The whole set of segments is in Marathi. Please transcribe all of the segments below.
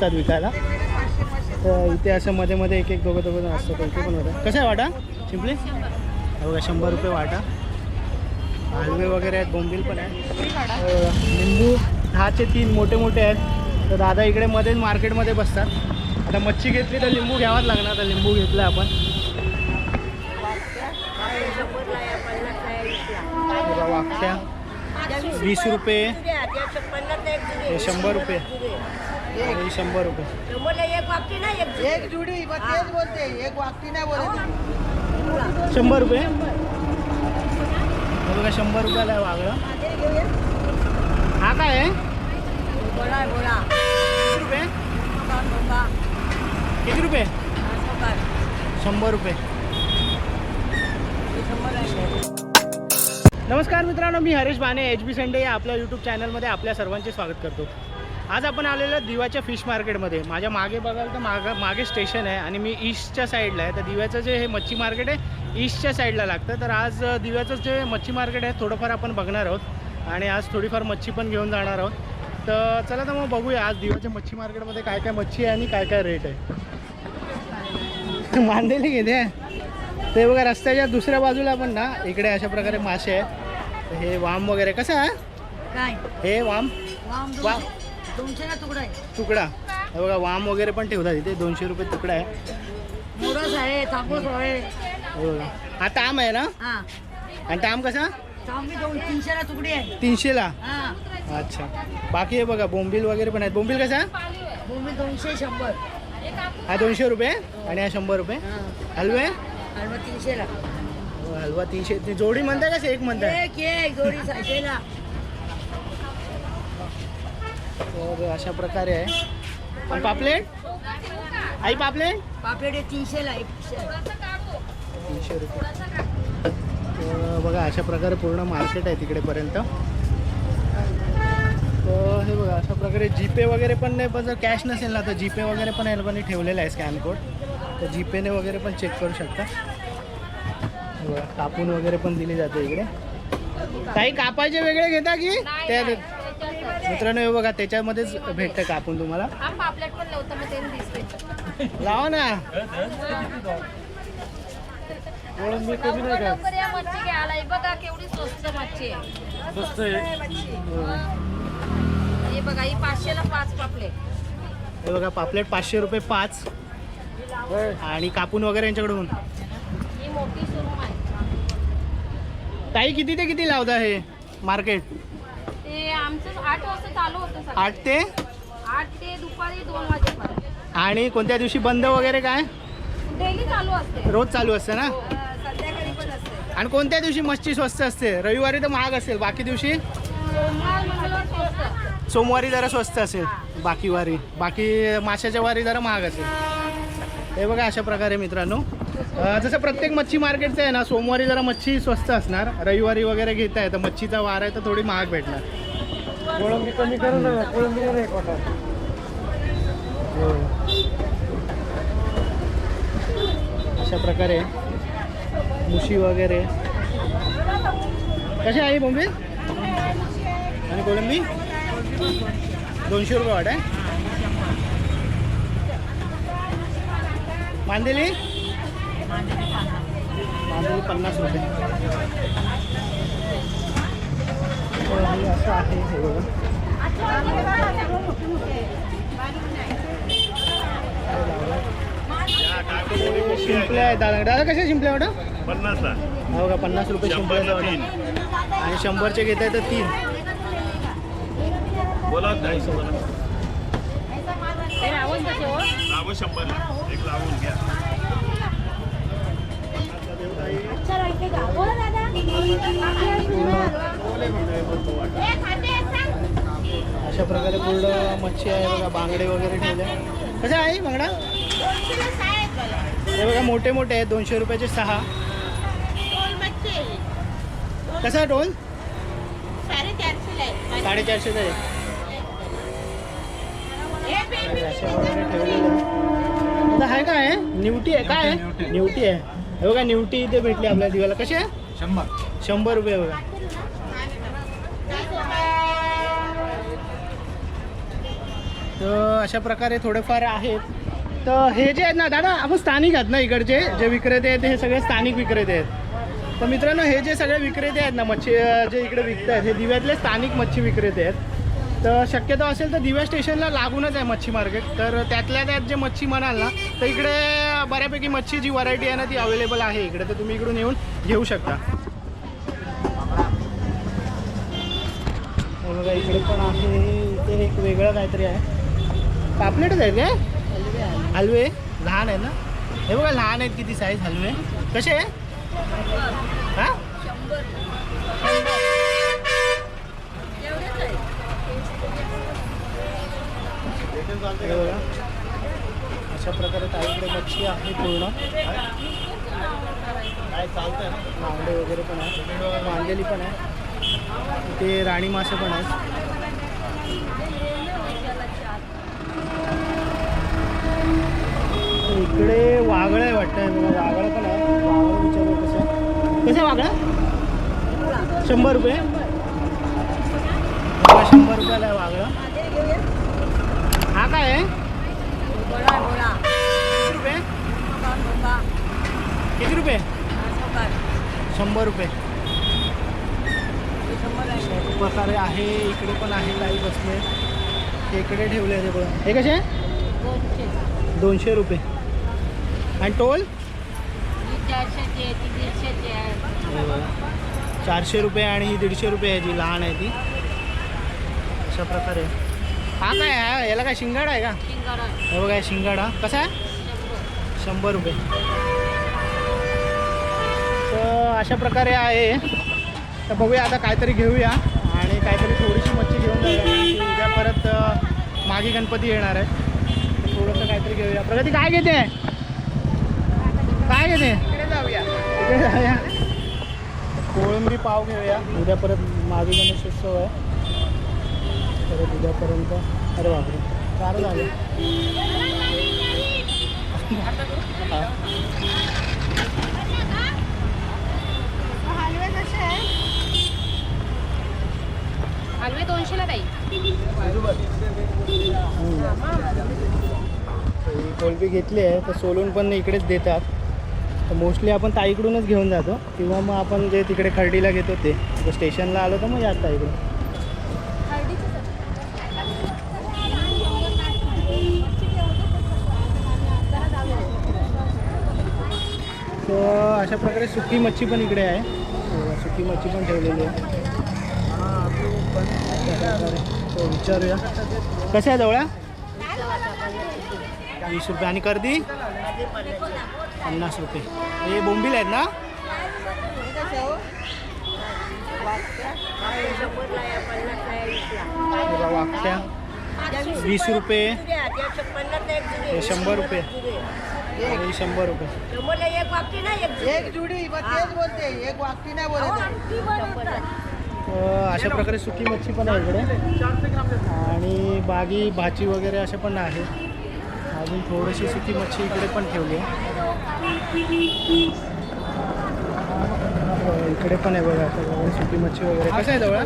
असतात विकायला. तर इथे असं मध्ये मध्ये एक एक दोघं दोघं असतात. इथे पण होतं. कसं आहे वाटा चिंपली बघा शंभर रुपये वाटा. हलवे वगैरे आहेत बोंबील पण आहे लिंबू दहाचे तीन मोठे मोठे आहेत. तर दादा इकडे मध्येच मार्केटमध्ये बसतात. आता मच्छी घेतली तर लिंबू घ्यावाच लागणार. आता लिंबू घेतलं आपण. हे वाकट्या वीस रुपये. हे शंभर रुपये. आणि शंभर रुपये. एक जुडी. मग तेच बोलते. एक वागती नाही बोलत. शंभर रुपये? हे बघा शंभर रुपयाला आहे वागळं. हा काय आहे? किती रुपये? किती रुपये? शंभर रुपये. नमस्कार मित्रांनो मी हरेश बाने एच बी संडे या आपल्या यूट्यूब चॅनलमध्ये आपल्या सर्वांचे स्वागत करतो. आज आपण आलेलो दिव्याच्या दिवाच्या फिश मार्केटमध्ये. माझ्या मागे बघाल तर मागं मागे स्टेशन आहे आणि मी ईस्टच्या साईडला आहे. तर दिव्याचं जे हे मच्छी मार्केट आहे ईस्टच्या साईडला लागतं. तर आज दिव्याचं जे मच्छी मार्केट आहे थोडंफार आपण बघणार आहोत. आणि आज थोडीफार मच्छी पण घेऊन जाणार आहोत. तर चला तर मग बघूया आज दिव्याच्या मच्छी मार्केटमध्ये काय काय मच्छी आहे आणि काय काय रेट आहे. मांदेली घेते. ते बघा रस्त्याच्या दुसऱ्या बाजूला पण ना इकडे अशा प्रकारे मासे आहेत. हे वाम वगैरे कसं आहे? काय? हे वाम? वाम वाम. दोनशे ना तुकडा आहे? तुकडा. हे बघा वाम वगैरे पण ठेवतात इथे. दोनशे रुपये तुकडा आहे. मोरस आहे हे बघा. हा ताम आहे ना? हा. आणि ताम कसा? दोन तीनशे तुकडी आहे. तीनशेला हा. अच्छा. बाकी हे बघा बोंबील वगैरे पण आहेत. बोंबील कसा? भूमी दोनशे शंभर. हा दोनशे रुपये? आणि हा शंभर रुपये? हा. हलवे? मग तीनशेला हलवा तीनशे जोडी म्हणताय का एक म्हणताय? एक एक जोडी सातशेला तर अशा प्रकारे आहे. आणि पापलेट आई पापलेट पापलेट तीनशेला तीनशे रुपये. बघा अशा प्रकारे पूर्ण मार्केट आहे तिकडेपर्यंत. तर हे बघा अशा प्रकारे जीपे वगैरे पण नाही पण जर कॅश नसेल ना तर जीपे वगैरे पण या ठेवलेलं आहे स्कॅन कोड तर जीपेने वगैरे पण चेक करू शकता. हे बघा कापून वगैरे पण दिली जाते इकडे. काही कापायचे वेगळे घेता की? त्या मित्रांनो हे बघा त्याच्यामध्येच भेटतं कापून तुम्हाला. पापलेट पण नव्हतं मग ते दिसते लावा ना. कोळंबी कमी नाही का हे स्वस्त आहे. हे बघा ही पाचशेला पाच पापलेट. हे बघा पापलेट पाचशे रुपये पाच. आणि कापून वगैरे यांच्याकडून. ही मोठी ताई किती ते किती लावता हे मार्केट? ते आमचं आठ वाजता चालू होतं आठ ते? आठ ते दुपारी दोन वाजेपर्यंत. आणि कोणत्या दिवशी बंद वगैरे काय? डेली चालू असते. रोज चालू असतं ना? अं, संध्याकाळी पण असते. आणि कोणत्या दिवशी मच्छी स्वस्त असते? रविवारी तर महाग असेल बाकी दिवशी? सोमवार मंगळवार स्वस्त असतं. सोमवारी जरा स्वस्त असेल बाकी वारी. बाकी माशाच्या वारी जरा महाग असेल. हे बघा अशा प्रकारे मित्रांनो. जसं प्रत्येक मच्छी मार्केटचं आहे ना सोमवारी जरा मच्छी स्वस्त असणार. रविवारी वगैरे घेताय तर मच्छीचा वार आहे तर थोडी महाग भेटणार. कोळंबी कमी करू ना कोळंबी अशा प्रकारे मुशी वगैरे. कशी आहे बोंबी आणि कोळंबी? दोनशे रुपये वाट आहे. मांदेली? मांदेली पन्नास रुपये. हे असं आहे हे बघा. शिंपल्या आहेत दादा. दादा कशा शिंपल्या वाटा पन्नासला. हो का पन्नास रुपये शिंपल्याचा वाटा आणि शंभरचे घेत आहे तर तीन. बोला हे हो? शंभरला. एक लावून घ्या. अशा प्रकारे पूर्ण मच्छी आहे बघा बांगडे वगैरे ठेवले. कशा आहे बांगडा? हे बघा मोठे मोठे आहेत दोनशे रुपयाचे सहा. कसा आहे. टोल साडेचारशेचा आहे. ठेवलेलं आहे. आता आहे काय आहे? निवटी आहे काय आहे? निवटी आहे. हे बघा निवटी इथे भेटली आपल्या दिवाला. कशी आहे? शंभर. शंभर रुपये बघा. तर अशा प्रकारे थोडेफार आहेत. तर हे जे आहेत ना दादा आपण स्थानिक आहेत ना इकडचे जे विक्रेते आहेत हे सगळे स्थानिक विक्रेते आहेत. तर मित्रांनो हे जे सगळे विक्रेते आहेत ना मच्छी जे इकडे विकत आहेत हे दिव्यातले स्थानिक मच्छी विक्रेते आहेत. तर शक्यतो असेल तर दिव्या स्टेशनला लागूनच आहे मच्छी मार्केट. तर त्यातल्या त्यात जे मच्छी म्हणाल ना तर इकडे बऱ्यापैकी मच्छी जी व्हरायटी आहे ना ती अवेलेबल आहे इकडे. तर तुम्ही इकडून येऊन घेऊ शकता. हे बघा इकडे पण आहे. इथे एक वेगळं काहीतरी आहे. पापलेटच आहे काय? हलवे. लहान आहे ना? हे बघा लहान आहेत किती साईज हलवे. कसे? आहे हे बघा अशा प्रकारे ताईकडे मच्छी आहे पूर्ण. मांगडे वगैरे पण आहे मांदेली पण आहे. ते राणी मासे पण आहेत. इकडे वागळं आहे वाटतं. म्हणजे मला वागळं पण आहे. वागळं कसं कसं आहे वागळं? शंभर रुपये. शंभर रुपयाला आहे वागळं. काय आहे? किती रुपये? किती रुपये? शंभर रुपये. प्रकारे आहे इकडे पण आहे लाई बसले. हे इकडे ठेवले आहे ते बघा हे कसे? दोनशे. रुपये. आणि टोल? आहे चारशे रुपये आणि ही दीडशे रुपये आहे जी लहान आहे ती. अशा प्रकारे. हा काय याला काय शिंगाडा आहे का? शिंगाडा हे बघा शिंगाडा. कसा आहे? शंभर रुपये. तर अशा प्रकारे आहे. तर बघूया आता काहीतरी घेऊया. आणि काहीतरी थोडीशी मच्छी घेऊन जाऊया. उद्या परत मागे गणपती येणार आहे. थोडंसं काहीतरी घेऊया. प्रगती काय घेते? काय घेते? जाऊया. कोळंबी पाव घेऊया. उद्या परत मागे गणेशोत्सव आहे. परत उद्यापर्यंत अरे बापरे. चार झाले. हलवे दोनशेला ताई घेतली आहे तर सोलून पण इकडेच देतात. तर मोस्टली आपण ताईकडूनच घेऊन जातो. किंवा मग आपण जे तिकडे खर्डीला घेतो ते. स्टेशनला आलो तर मग याच ताईकडून. सो अशा प्रकारे सुकी मच्छी पण इकडे आहे. हो, सुकी मच्छी पण ठेवलेली आहे. अशा विचारूया. कसं आहे जवळ्या? वीस रुपये. आणि कर्दी पन्नास रुपये. हे बोंबील आहेत ना? वाकट्या. वीस रुपये. शंभर रुपये. आणि शंभर रुपये. एक जुडी. बस तेच बोलते एक वागती नाही बोलत. अशा प्रकारे सुकी मच्छी पण आहे इकडे. आणि बागी भाजी वगैरे अशा पण आहे. अजून थोडीशी सुकी मच्छी इकडे पण ठेवली आहे. इकडे पण आहे बघा आता बघा, सुकी मच्छी वगैरे. कसं आहे जवळ?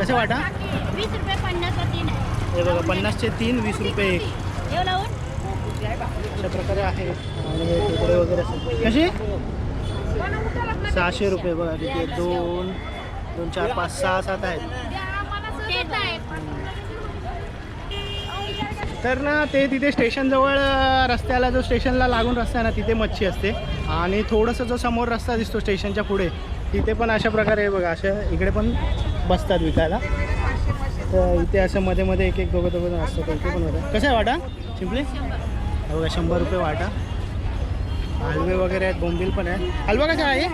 कसं वाटा? वीस रुपये पन्नास तीन आहे. हे बघा पन्नासचे तीन वीस रुपये एक. लावून अशा प्रकारे आहे. आणि हे तुकडे वगैरे कशी? सहाशे रुपये बघा तिथे दोन दोन चार पाच सहा सात आहेत. तर ना ते तिथे स्टेशनजवळ रस्त्याला जो स्टेशनला लागून रस्ता आहे ना तिथे मच्छी असते. आणि थोडंसं जो समोर रस्ता दिसतो स्टेशनच्या पुढे तिथे पण अशा प्रकारे बघा अशा इकडे पण बसतात विकायला. तर इथे असं मध्ये मध्ये एक एक दोघं दोघं असतं असतात पण होतं कसं आहे वाटा? शिंपले? बघा शंभर रुपये वाटा. हलवे वगैरे आहेत बोंबील पण आहे हलवा कसा आहे?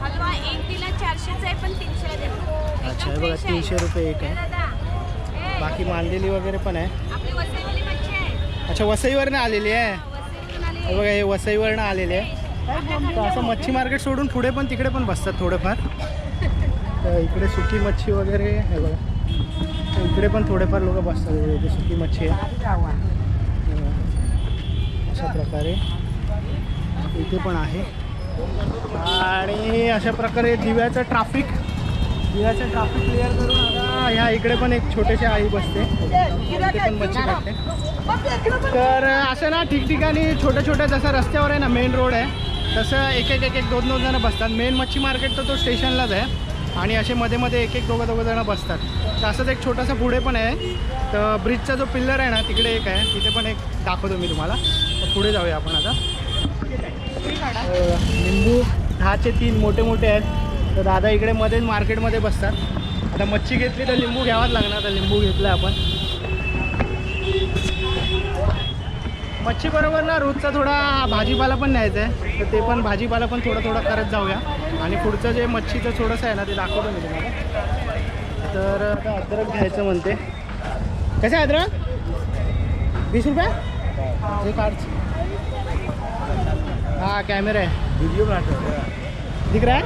हलवा एक तिला चारशेचा आहे पण तीनशेला देतो अच्छा हे बघा तीनशे रुपये एक आहे. बाकी मांदेली वगैरे पण आहे. आहे. अच्छा वसईवरनं आलेली आहे? हे बघा हे वसईवरनं आलेले आहे. असं मच्छी मार्केट सोडून पुढे पण तिकडे पण बसतात थोडेफार. तर इकडे सुकी मच्छी वगैरे हे बघा. इकडे पण थोडेफार लोक बसतात सुकी मच्छी आहे. अशा प्रकारे इथे पण आहे. आणि अशा प्रकारे दिव्याचं ट्राफिक दिव्याचं ट्राफिक क्लिअर करून आता ह्या इकडे पण एक छोटेसे आई बसते. पण मच्छी काढते. तर असं ना ठिकठिकाणी छोट्या छोट्या जसं रस्त्यावर आहे ना मेन रोड आहे तसं एक एक एक एक दोन दोन जणं बसतात. मेन मच्छी मार्केट तर तो स्टेशनलाच आहे. आणि असे मध्ये मध्ये एक एक दोघं दोघं जणं बसतात. तर असंच एक छोटासा पुढे पण आहे. तर ब्रिजचा जो पिल्लर आहे ना तिकडे एक आहे. तिथे पण एक दाखवतो मी तुम्हाला. पुढे जाऊया आपण आता. लिंबू दहाचे तीन मोठे मोठे आहेत. तर दादा इकडे मध्येच मार्केटमध्ये बसतात. आता मच्छी घेतली तर लिंबू घ्यावाच लागणार. आता लिंबू घेतलं आपण. मच्छी बरोबर ना रोजचा थोडा भाजीपाला पण न्यायचा आहे. तर ते पण भाजीपाला पण थोडं थोडं करत जाऊया. आणि पुढचं जे मच्छीचं थोडंसं आहे ना ते दाखवतो मी तुम्हाला. तर आता अद्रक घ्यायचं म्हणते. कसं आहे अद्रक? वीस रुपये? हे काढ हाँ कैमरा है वीडियो बनाते हो दिख रहा है?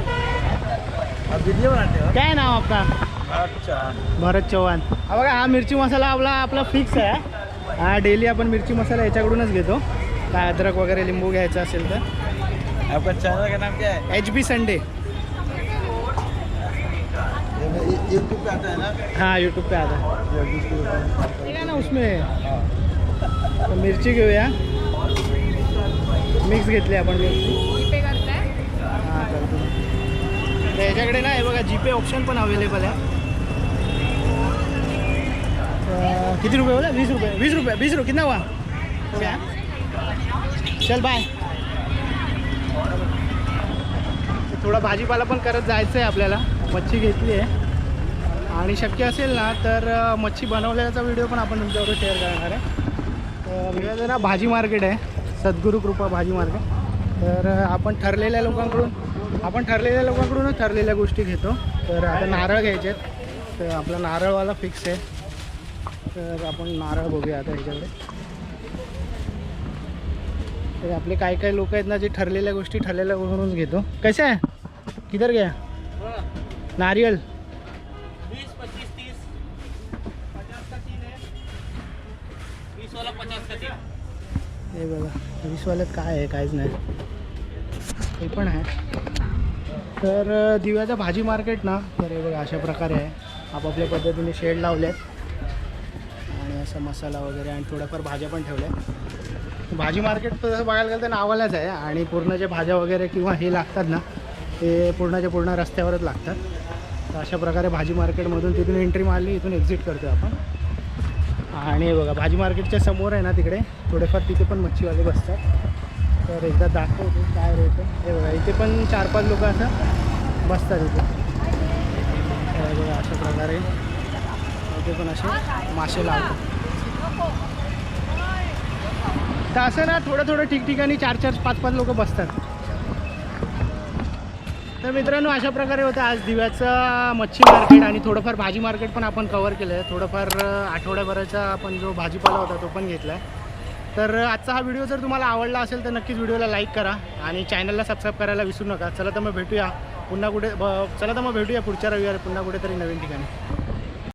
आप वीडियो बनाते हो? क्या है नाम आपका? अच्छा भरत चव्हाण हा बघा हा मिरची मसाला आपला आपला फिक्स आहे हा. डेली आपण मिरची मसाला याच्याकडूनच घेतो. काय अद्रक वगैरे लिंबू घ्यायचं असेल तर. आपका चैनल का नाम क्या है? H B Sunday. यूट्यूब पे आता है ना? हाँ यूट्यूब पे आता है. है। ना उसमें. तर मिरची घेऊया. मिक्स घेतली आपण मिरची हां करतो. तर याच्याकडे ना हे बघा जीपे ऑप्शन पण अवेलेबल आहे. तर किती रुपये बोला? वीस रुपये. वीस रुपये. वीस रुपये. कितना हुआ चल बाय थोडा भाजीपाला पण करत जायचं आहे आपल्याला. मच्छी घेतली आहे. आणि शक्य असेल ना तर मच्छी बनवल्याचा व्हिडिओ पण आपण तुमच्याबरोबर शेअर करणार आहे. मिळालं ना भाजी मार्केट आहे. सद्गुरू कृपा भाजी मार्ग. तर आपण ठरलेल्या लोकांकडून आपण ठरलेल्या लोकांकडूनच ठरलेल्या गोष्टी घेतो. तर आता नारळ घ्यायचे आहेत. तर आपला नारळवाला फिक्स आहे. तर आपण नारळ बघूया आता ह्याच्याकडे. तर आपले काही काही लोक आहेत ना जे ठरलेल्या गोष्टी ठरलेल्या करूनच घेतो. कसे आहे? किधर घ्या नारियल. हे बघा वीसवाल्यात काय आहे काहीच नाही. ते पण आहे. तर दिव्याचं भाजी मार्केट ना तर हे बघा अशा प्रकारे आहे. आपापल्या पद्धतीने शेड लावले आहेत आणि असं मसाला वगैरे आणि थोड्याफार भाज्या पण ठेवल्या. भाजी मार्केट तर तसं बघायला गेलं तर नावालाच आहे आणि पूर्ण जे भाज्या वगैरे किंवा हे लागतात ना ते पूर्णच्या पूर्ण रस्त्यावरच लागतात. तर अशा प्रकारे भाजी मार्केटमधून तिथून एंट्री मारली इथून एक्झिट करतो आपण. आणि बघा भाजी मार्केटच्या समोर आहे ना तिकडे थोडेफार तिथे पण मच्छीवाले बसतात. तर एकदा दाखवतो काय रेट आहे. हे बघा इथे पण चार पाच लोक असं बसतात इथे. बघा अशा प्रकारे इथे पण असे मासे लावतात. तर असं ना थोडं थोडं ठिकठिकाणी चार चार पाच पाच लोक बसतात. तर मित्रांनो अशा प्रकारे होतं. आज दिव्याचं मच्छी मार्केट आणि थोडंफार भाजी मार्केट पण आपण कवर केलं आहे थोडंफार आठवड्याभराचा आपण जो भाजीपाला होता तो पण घेतला आहे तर आजचा हा व्हिडिओ जर तुम्हाला आवडला असेल तर नक्कीच व्हिडिओला लाईक करा आणि चॅनलला सबस्क्राईब करायला विसरू नका. चला तर मग भेटूया पुन्हा कुठे चला तर मग भेटूया पुढच्या रविवारी पुन्हा कुठेतरी नवीन ठिकाणी.